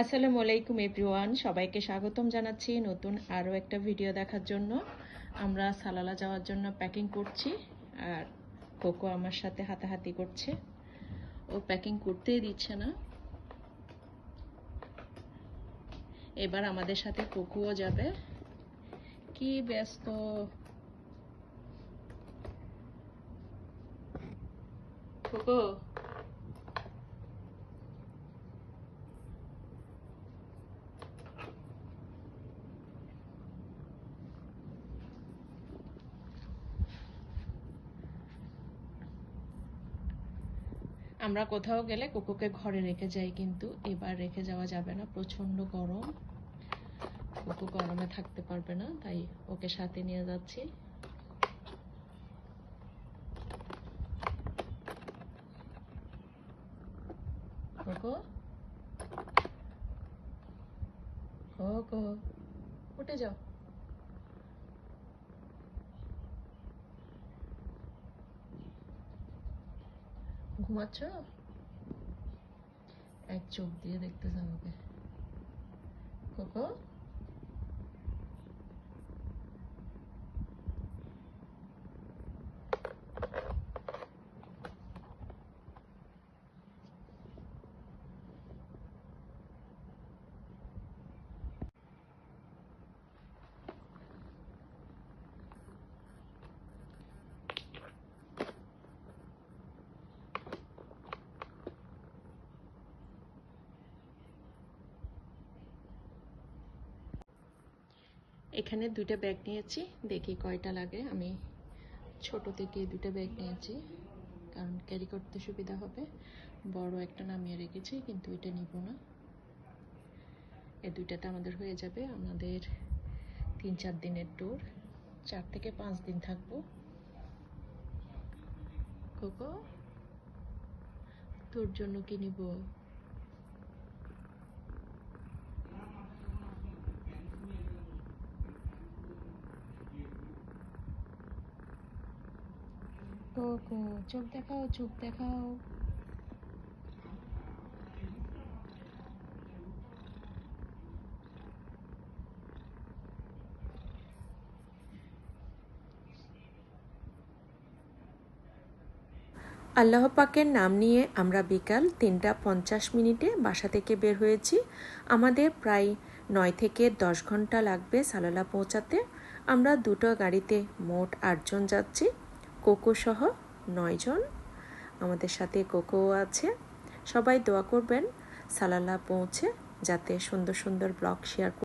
আসসালামু আলাইকুম, এভরিওয়ান। সবাইকে স্বাগতম জানাচ্ছি নতুন আরও একটা ভিডিও দেখার জন্য। আমরা সালালা যাওয়ার জন্য প্যাকিং করছি, আর কোকো আমার সাথে হাতাহাতি করছে। ও প্যাকিং করতেই দিচ্ছে না। এবার আমাদের সাথে কোকুও যাবে। কি ব্যস্ত। কোকো আমরা কোথাও গেলে কুকুকে ঘরে রেখে যাই, কিন্তু এবার রেখে যাওয়া যাবে না। প্রচণ্ড গরম। কুকু গরমে থাকতে পারবে না, তাই ওকে সাথে নিয়ে যাচ্ছি। কোকো কোকো উঠে যাও। ঘুমাচ্ছ? এক চোখ দিয়ে দেখতেছে আমাকে। কোকো এখানে দুইটা ব্যাগ নিয়েছি। দেখি কয়টা লাগে। আমি ছোট থেকে দুইটা ব্যাগ নিয়েছি, কারণ ক্যারি করতে সুবিধা হবে। বড় একটা নামিয়ে রেখেছি, কিন্তু এটা নিব না। এই দুইটাতে আমাদের হয়ে যাবে আমাদের তিন চার দিনের ট্যুর চার থেকে পাঁচ দিন থাকব। কোকো তোর জন্য কি নিব? কোকো চোখ দেখাও চোখ দেখাও। আল্লাহ পাকের নাম নিয়ে আমরা বিকাল তিনটা পঞ্চাশ মিনিটে বাসা থেকে বের হয়েছি। আমাদের প্রায় নয় থেকে দশ ঘণ্টা লাগবে সালালা পৌঁছাতে। আমরা দুটো গাড়িতে মোট আটজন যাচ্ছি। কোকো সহ নয়জন আমাদের সাথে কোকো আছে। সবাই দোয়া করবেন সালালা পৌঁছে, যাতে সুন্দর সুন্দর ব্লগ শেয়ার